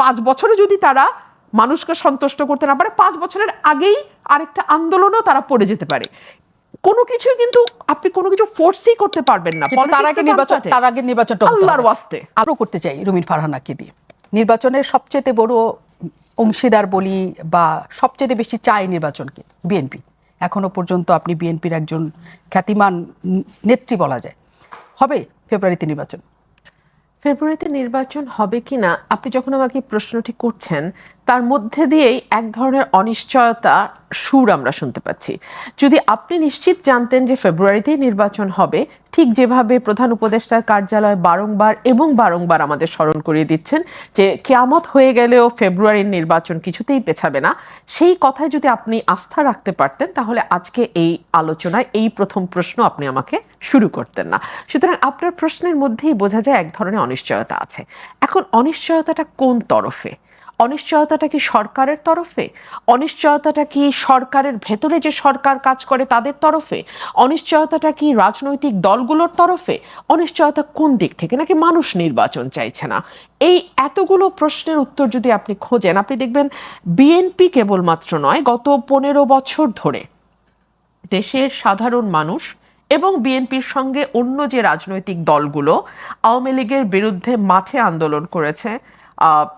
পাঁচ বছরে যদি তারা মানুষকে সন্তুষ্ট করতে না পারে পাঁচ বছরের আগেই আরেকটা আন্দোলনও তারা পড়ে যেতে পারে। কোনো কিছুই কিন্তু আপনি কোনো কিছু ফোর্সই করতে পারবেন না। তার আগে নির্বাচন তার আগে নির্বাচনটা আল্লাহর ওয়াস্তে। আরও করতে চাই রুমিন ফারহানাকে দিয়ে। নির্বাচনের সবচেয়ে বড় অংশীদার বলি বা সবচেয়ে বেশি চাই নির্বাচনকে বিএনপি। এখনও পর্যন্ত আপনি বিএনপির একজন খ্যাতিমান নেত্রী বলা যায়। হবে ফেব্রুয়ারিতে নির্বাচন। ফেব্রুয়ারিতে নির্বাচন হবে কিনা? আপনি যখন আমাকে প্রশ্নটি করছেন তার মধ্যে দিয়েই এক ধরনের অনিশ্চয়তা, সুর আমরা শুনতে পাচ্ছি। যদি আপনি নিশ্চিত জানতেন যে ফেব্রুয়ারিতেই নির্বাচন হবে, ঠিক যেভাবে প্রধান উপদেষ্টার কার্যালয় বারংবার এবং বারংবার আমাদের স্মরণ করিয়ে দিচ্ছেন যে কেয়ামত হয়ে গেলেও ফেব্রুয়ারির নির্বাচন কিছুতেই পেছাবে না, সেই কথায় যদি আপনি আস্থা রাখতে পারতেন, তাহলে আজকে এই আলোচনায় এই প্রথম প্রশ্ন আপনি আমাকে শুরু করতেন না। সুতরাং আপনার প্রশ্নের মধ্যেই বোঝা যায় এক ধরনের অনিশ্চয়তা আছে। এখন অনিশ্চয়তাটা কোন তরফে? অনিশ্চয়তাটা কি সরকারের তরফে? অনিশ্চয়তাটা কি সরকারের ভেতরে যে সরকার কাজ করে তাদের তরফে? অনিশ্চয়তাটা কি রাজনৈতিক দলগুলোর তরফে? অনিশ্চয়তা কোন দিক থেকে? নাকি মানুষ নির্বাচন চাইছে না? এই এতগুলো প্রশ্নের উত্তর যদি আপনি খোঁজেন, আপনি দেখবেন বিএনপি কেবলমাত্র নয়, গত পনেরো বছর ধরে দেশের সাধারণ মানুষ এবং বিএনপির সঙ্গে অন্য যে রাজনৈতিক দলগুলো, আওয়ামী লীগের বিরুদ্ধে মাঠে আন্দোলন করেছে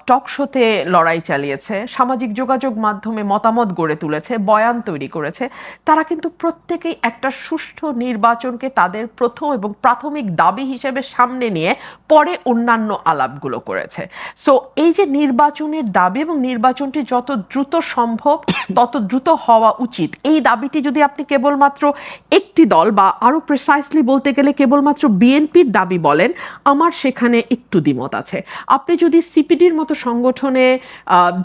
টক শোতে লড়াই চালিয়েছে, সামাজিক যোগাযোগ মাধ্যমে মতামত গড়ে তুলেছে, বয়ান তৈরি করেছে। তারা কিন্তু প্রত্যেকেই একটা সুষ্ঠু নির্বাচনকে তাদের প্রথম এবং প্রাথমিক দাবি হিসেবে সামনে নিয়ে পরে অন্যান্য আলাপগুলো করেছে। সো এই যে নির্বাচনের দাবি এবং নির্বাচনটি যত দ্রুত সম্ভব, তত দ্রুত হওয়া উচিত। এই দাবিটি যদি আপনি কেবলমাত্র একটি দল বা আরও প্রিসাইসলি বলতে গেলে কেবলমাত্র বিএনপির দাবি বলেন, আমার সেখানে একটু দ্বিমত আছে। আপনি যদি সিপিডির মতো সংগঠনে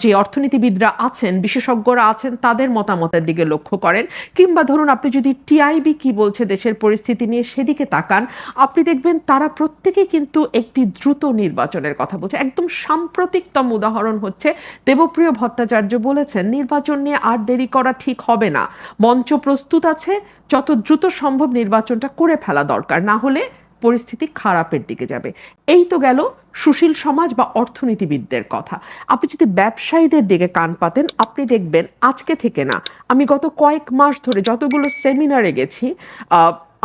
যে অর্থনীতিবিদরা আছেন, বিশেষজ্ঞরা আছেন, তাদের মতামতের দিকে লক্ষ্য করেন। কিংবা ধরুন আপনি যদি টিআইবি কি বলছে দেশের পরিস্থিতি নিয়ে সেদিকে তাকান, আপনি দেখবেন তারা প্রত্যেকেই কিন্তু একটি দ্রুত নির্বাচনের কথা বলছে। একদম সাম্প্রতিকতম উদাহরণ হচ্ছে, দেবপ্রিয় ভট্টাচার্য বলেছেন, নির্বাচন নিয়ে আর দেরি করা ঠিক হবে না। মঞ্চ প্রস্তুত আছে, যত দ্রুত সম্ভব নির্বাচনটা করে ফেলা দরকার। না হলে পরিস্থিতি খারাপের দিকে যাবে। এই তো গেল সুশীল সমাজ বা অর্থনীতিবিদদের কথা। আপনি যদি ব্যবসায়ীদের দিকে কান পাতেন, আপনি দেখবেন আজকে থেকে না, আমি গত কয়েক মাস ধরে যতগুলো সেমিনারে গেছি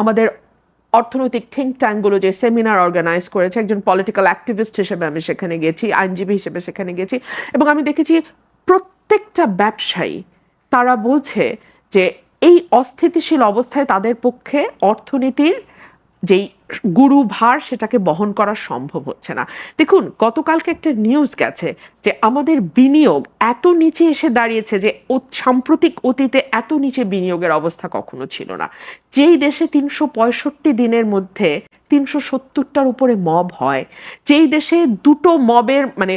আমাদের অর্থনৈতিক থিঙ্ক ট্যাঙ্কগুলো যে সেমিনার অর্গানাইজ করেছে, একজন পলিটিক্যাল অ্যাক্টিভিস্ট হিসেবে আমি সেখানে গেছি, আইনজীবী হিসেবে সেখানে গেছি, এবং আমি দেখেছি প্রত্যেকটা ব্যবসায়ী, তারা বলছে যে এই অস্থিতিশীল অবস্থায় তাদের পক্ষে অর্থনীতির যেই গুরু ভার সেটাকে বহন করা সম্ভব হচ্ছে না। দেখুন, গতকালকে একটা নিউজ গেছে যে আমাদের বিনিয়োগ এত নিচে এসে দাঁড়িয়েছে যে সাম্প্রতিক অতীতে এত নিচে বিনিয়োগের অবস্থা কখনো ছিল না। যেই দেশে তিনশো পঁয়ষট্টি দিনের মধ্যে তিনশো সত্তরটার উপরে মব হয়, যেই দেশে দুটো মবের মানে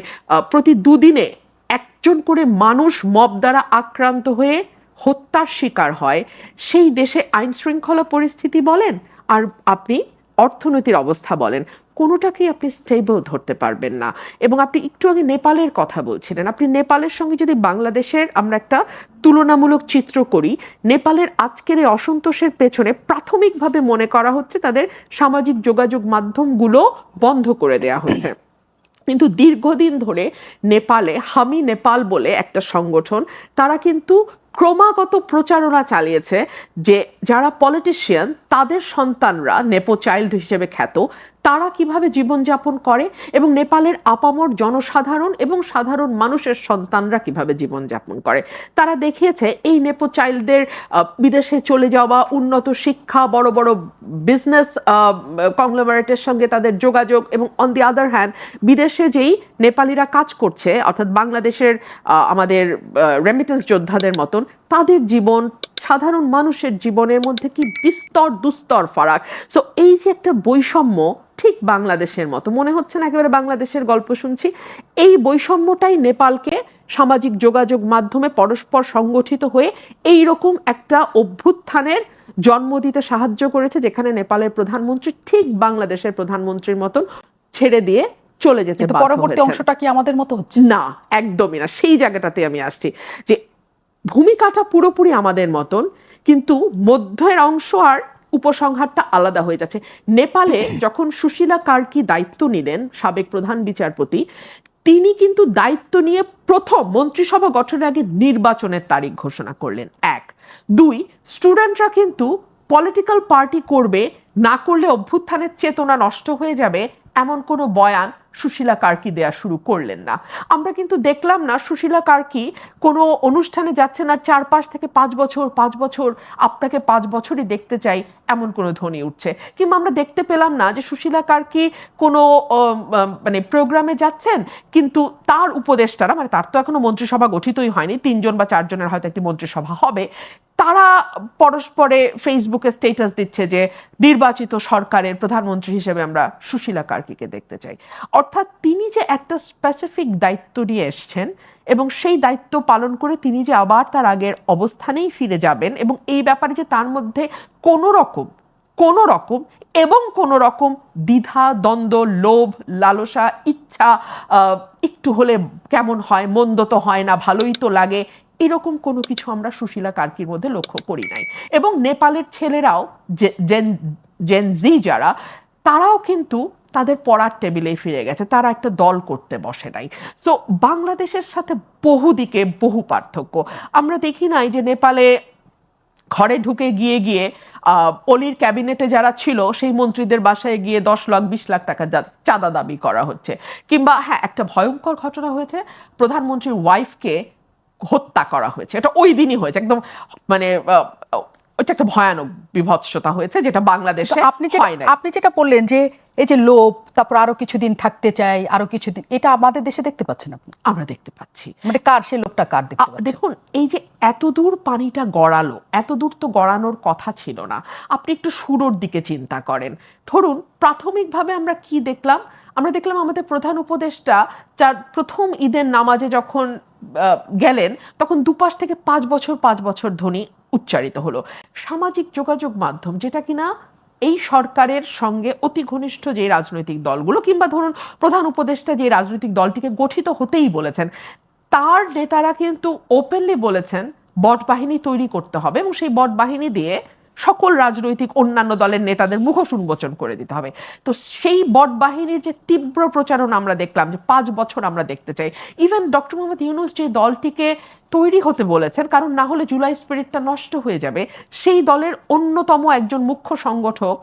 প্রতি দুদিনে একজন করে মানুষ মব দ্বারা আক্রান্ত হয়ে হত্যার শিকার হয়, সেই দেশে আইন শৃঙ্খলা পরিস্থিতি বলেন আর আপনি অর্থনৈতিক অবস্থা বলেন, কোনোটাকেই আপনি স্টেবল ধরতে পারবেন না। এবং আপনি একটু আগে নেপালের কথা বলছিলেন। আপনি নেপালের সঙ্গে যদি বাংলাদেশের আমরা একটা তুলনামূলক চিত্র করি, নেপালের আজকের এই অসন্তোষের পেছনে প্রাথমিকভাবে মনে করা হচ্ছে তাদের সামাজিক যোগাযোগ মাধ্যমগুলো বন্ধ করে দেয়া হচ্ছে। কিন্তু দীর্ঘদিন ধরে নেপালে, হামি নেপাল বলে একটা সংগঠন, তারা কিন্তু ক্রমাগত প্রচারণা চালিয়েছে যে যারা পলিটিশিয়ান তাদের সন্তানরা নেপো চাইল্ড হিসেবে খ্যাত তারা কীভাবে জীবনযাপন করে এবং নেপালের আপামর জনসাধারণ এবং সাধারণ মানুষের সন্তানরা কীভাবে জীবনযাপন করে? তারা দেখিয়েছে এই নেপো চাইল্ডদের বিদেশে চলে যাওয়া, উন্নত শিক্ষা, বড় বড় বিজনেস কংগ্লোমারেটের সঙ্গে তাদের যোগাযোগ এবং অন দি আদার হ্যান্ড বিদেশে যেই নেপালিরা কাজ করছে, অর্থাৎ বাংলাদেশের আমাদের রেমিটেন্স যোদ্ধাদের মতন, তাদের জীবন সাধারণ মানুষের জীবনের মধ্যে কি বিস্তর দুস্তর ফারাক? সো এই যে একটা বৈষম্য ঠিক বাংলাদেশের মতো মনে হচ্ছে না একেবারে বাংলাদেশের গল্প শুনছি এই বৈষম্যটাই নেপালকে সামাজিক যোগাযোগ মাধ্যমে পরস্পর সংগঠিত হয়ে এই রকম একটা অভ্যুত্থানের জন্ম দিতে সাহায্য করেছে যেখানে নেপালের প্রধানমন্ত্রী ঠিক বাংলাদেশের প্রধানমন্ত্রীর মতন ছেড়ে দিয়ে চলে যেতে পরবর্তী অংশটা কি আমাদের মতো হচ্ছে? না একদমই না। সেই জায়গাটাতে আমি আসছি যে ভূমিকাটা পুরোপুরি আমাদের মতন কিন্তু মধ্যের অংশ আর উপসংহারটা আলাদা হয়ে যাচ্ছে। নেপালে যখন সুশীলা কার্কি দায়িত্ব নিলেন সাবেক প্রধান বিচারপতি তিনি কিন্তু দায়িত্ব নিয়ে প্রথম মন্ত্রিসভা গঠনের আগে নির্বাচনের তারিখ ঘোষণা করলেন। এক। দুই স্টুডেন্টরা কিন্তু পলিটিক্যাল পার্টি করবে না করলে অভ্যুত্থানের চেতনা নষ্ট হয়ে যাবে এমন কোনো বয়ান সুশীলা কার্কি দেয়া শুরু করলেন না। আমরা কিন্তু দেখলাম না সুশীলা কার্কি কোনো অনুষ্ঠানে যাচ্ছেন আর চার পাঁচ থেকে পাঁচ বছর পাঁচ বছর, আপনাকে পাঁচ বছরই দেখতে চাই, এমন কোনো ধ্বনি উঠছে। কিংবা আমরা দেখতে পেলাম না যে সুশীলা কার্কি কোনো মানে প্রোগ্রামে যাচ্ছেন, কিন্তু তার উপদেষ্টারা মানে তার তো এখনও মন্ত্রিসভা গঠিতই হয়নি, তিনজন বা চারজনের হয়তো একটি মন্ত্রিসভা হবে তারা পরস্পরে ফেসবুকে স্টেটাস দিচ্ছে যে নির্বাচিত সরকারের প্রধানমন্ত্রী হিসেবে আমরা সুশীলা কার্কিকে দেখতে চাই। অর্থাৎ তিনি যে একটা স্পেসিফিক দায়িত্ব নিয়ে এসছেন এবং সেই দায়িত্ব পালন করে তিনি যে আবার তার আগের অবস্থানেই ফিরে যাবেন এবং এই ব্যাপারে যে তার মধ্যে কোনো রকম কোনো রকম এবং কোনো রকম দ্বিধা, দ্বন্দ্ব, লোভ, লালসা, ইচ্ছা একটু হলে কেমন হয়, মন্দ তো হয় না, ভালোই তো লাগে এরকম কোনো কিছু আমরা সুশীলা কার্কির মধ্যে লক্ষ্য করি নাই। এবং নেপালের ছেলেরাও, যে- জেন জেন জি যারা, তারাও কিন্তু তাদের পড়ার টেবিলেই ফিরে গেছে, তারা একটা দল করতে বসে নাই। সো বাংলাদেশের সাথে বহু দিকে বহু পার্থক্য। আমরা দেখি নাই যে নেপালে ঘরে ঢুকে গিয়ে গিয়ে অলির ক্যাবিনেটে যারা ছিল, সেই মন্ত্রীদের বাসায় গিয়ে দশ লাখ, বিশ লাখ টাকা চাঁদা দাবি করা হচ্ছে। কিংবা হ্যাঁ একটা ভয়ঙ্কর ঘটনা হয়েছে। প্রধানমন্ত্রীর ওয়াইফকে হত্যা করা হয়েছে। এটা ওই দিনই হয়েছে। একদম মানে ওইটা একটা ভয়ানক বিভৎসতা হয়েছে যেটা বাংলাদেশে আপনি আপনি যেটা বললেন যে এই যে লোভ তারপর আরও কিছুদিন থাকতে চাই আরও কিছুদিন এটা আমাদের দেশে দেখতে পাচ্ছেন আপনি? আমরা দেখতে পাচ্ছি। মানে কার সে লোভটা কার দেখতে দেখুন এই যে এত দূর পানিটা গড়ালো এত দূর তো গড়ানোর কথা ছিল না। আপনি একটু শুরুর দিকে চিন্তা করেন। ধরুন প্রাথমিকভাবে আমরা কি দেখলাম? আমরা দেখলাম আমাদের প্রধান উপদেষ্টা যার প্রথম ঈদের নামাজে যখন গেলেন, তখন দুপাশ থেকে পাঁচ বছর পাঁচ বছর ধ্বনি উচ্চারিত হলো। সামাজিক যোগাযোগ মাধ্যম, যেটা কিনা এই সরকারের সঙ্গে অতি ঘনিষ্ঠ যে রাজনৈতিক দলগুলো, কিংবা ধরুন প্রধান উপদেষ্টা যে রাজনৈতিক দলটিকে গঠিত হতেই বলেছেন, তার নেতারা কিন্তু ওপেনলি বলেছেন, বট বাহিনী তৈরি করতে হবে এবং সেই বট বাহিনী দিয়ে সকল রাজনৈতিক অন্যান্য দলের নেতাদের মুখোশ উন্মোচন করে দিতে হবে। তো সেই বট বাহিনীর যে তীব্র প্রচারণা আমরা দেখলাম, যে পাঁচ বছর আমরা দেখতে চাই। ইভেন ডক্টর মোহাম্মদ ইউনুস যে দলটিকে তৈরি হতে বলেছেন, কারণ না হলে জুলাই স্পিরিটটা নষ্ট হয়ে যাবে, সেই দলের অন্যতম একজন মুখ্য সংগঠক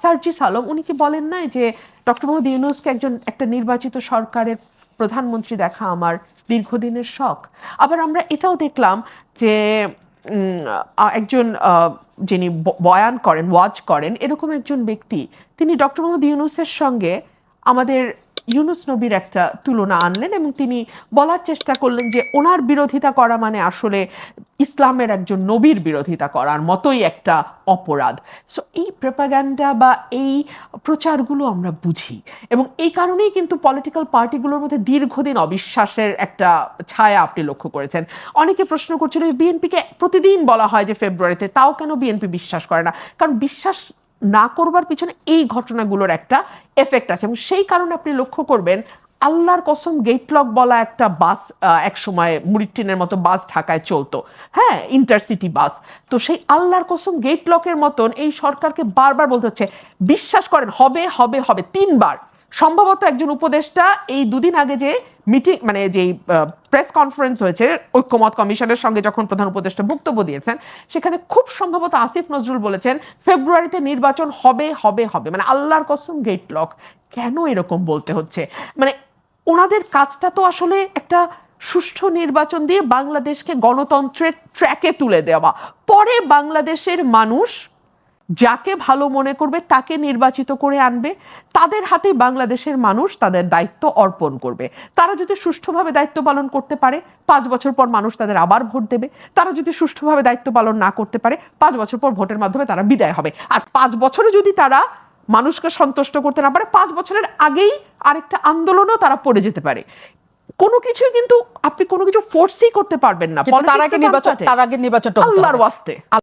সার্জিস আলম, উনি কি বলেন না যে ডক্টর মোহাম্মদ ইউনুসকে একজন, একটা নির্বাচিত সরকারের প্রধানমন্ত্রী দেখা আমার দীর্ঘদিনের শখ? আবার আমরা এটাও দেখলাম যে একজন যিনি বয়ান করেন, ওয়াজ করেন, এরকম একজন ব্যক্তি, তিনি ডক্টর মোহাম্মদ ইউনুসের সঙ্গে আমাদের ইউনুস নবীর একটা তুলনা আনলেন এবং তিনি বলার চেষ্টা করলেন যে ওনার বিরোধিতা করা মানে আসলে ইসলামের একজন নবীর বিরোধিতা করার মতোই একটা অপরাধ। সো এই প্রেপাগ্যান্ডা বা এই প্রচারগুলো আমরা বুঝি এবং এই কারণেই কিন্তু পলিটিক্যাল পার্টিগুলোর মধ্যে দীর্ঘদিন অবিশ্বাসের একটা ছায়া আপনি লক্ষ্য করেছেন। অনেকে প্রশ্ন করছিল বিএনপিকে প্রতিদিন বলা হয় যে ফেব্রুয়ারিতে তাও কেন বিএনপি বিশ্বাস করে না? কারণ বিশ্বাস না করবার পিছনে এই ঘটনাগুলোর একটা এফেক্ট আছে। এবং সেই কারণে আপনি লক্ষ্য করবেন, আল্লাহর কসম গেট লক বলা একটা বাস এক সময় মুড়িটিনের মতো বাস ঢাকায় চলতো। হ্যাঁ ইন্টারসিটি বাস তো সেই আল্লাহর কসম গেট লকের মতন এই সরকারকে বারবার বলতে হচ্ছে, বিশ্বাস করেন, হবে হবে হবে, তিনবার। সম্ভবত একজন উপদেষ্টা এই দুদিন আগে যে মিটিং মানে যেই প্রেস কনফারেন্স হয়েছে, ঐক্যমত কমিশনের সঙ্গে যখন প্রধান উপদেষ্টা বক্তব্য দিয়েছেন, সেখানে খুব সম্ভবত আসিফ নজরুল বলেছেন, ফেব্রুয়ারিতে নির্বাচন হবে হবে হবে। মানে আল্লাহর কসম গেট লক কেন এরকম বলতে হচ্ছে? মানে ওনাদের কাজটা তো আসলে একটা সুষ্ঠু নির্বাচন দিয়ে বাংলাদেশকে গণতন্ত্রের ট্র্যাকে তুলে দেওয়া। পরে বাংলাদেশের মানুষ যাকে ভালো মনে করবে তাকে নির্বাচিত করে আনবে। তাদের হাতে বাংলাদেশের মানুষ তাদের দায়িত্ব অর্পণ করবে। তারা যদি সুষ্ঠুভাবে দায়িত্ব পালন করতে পারে পাঁচ বছর পর মানুষ তাদের আবার ভোট দেবে। তারা যদি সুষ্ঠুভাবে দায়িত্ব পালন না করতে পারে পাঁচ বছর পর ভোটের মাধ্যমে তারা বিদায় হবে। আর পাঁচ বছরে যদি তারা মানুষকে সন্তুষ্ট করতে না পারে পাঁচ বছরের আগেই আরেকটা আন্দোলনও তারা পড়ে যেতে পারে। কোনো কিছুই কিন্তু আপনি কোনো কিছু ফোর্সই করতে পারবেন না। তার আগে নির্বাচন. তার আগে নির্বাচনটা আল্লাহর ওয়াস্তে।